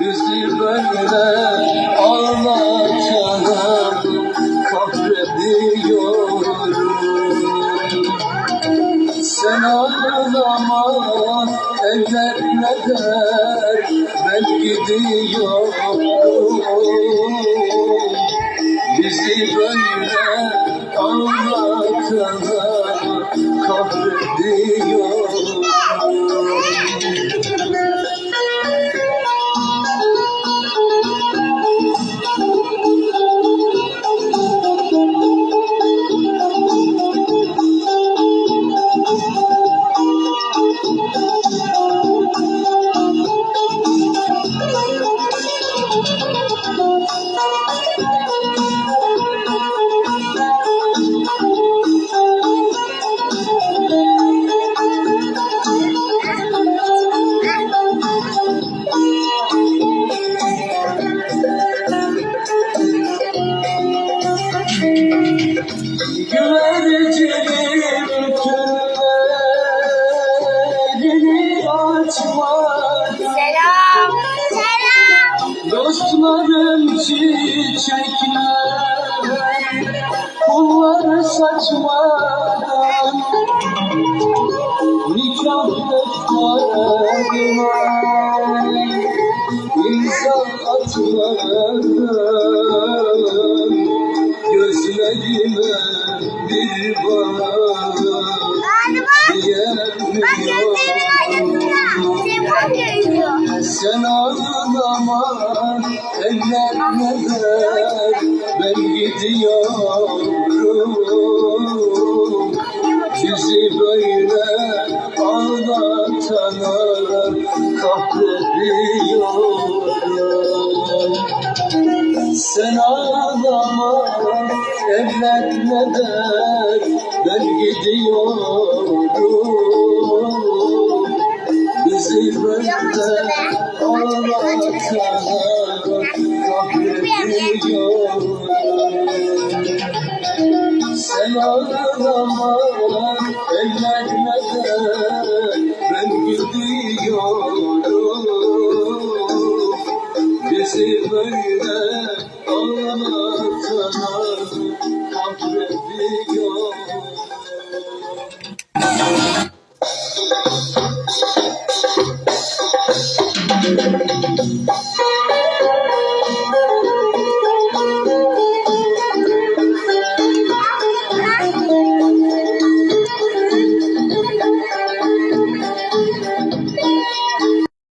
Bizi böyle ağlatarak kahrediyorum Sen ağlama eller ne der? Ben gidiyorum. Bizi böyle ağlatarak kahrediyorum Güvercinim küllerini açmadı Selam. Selam. Dostlarım çiçekler Kullar saçmadan Nikah defterime İnsan atmadan bak gözlerimin arkasında. Telefon görünüyor. sen ağlama eller ne der ben gidiyorum Bizi böyle ağlatarak kahrediyorum Sen ağlama eller ne der ben gidiyorum Sen ağlama eller neden ben gidiyorum Bizi böyle ağlatarak kahrediyor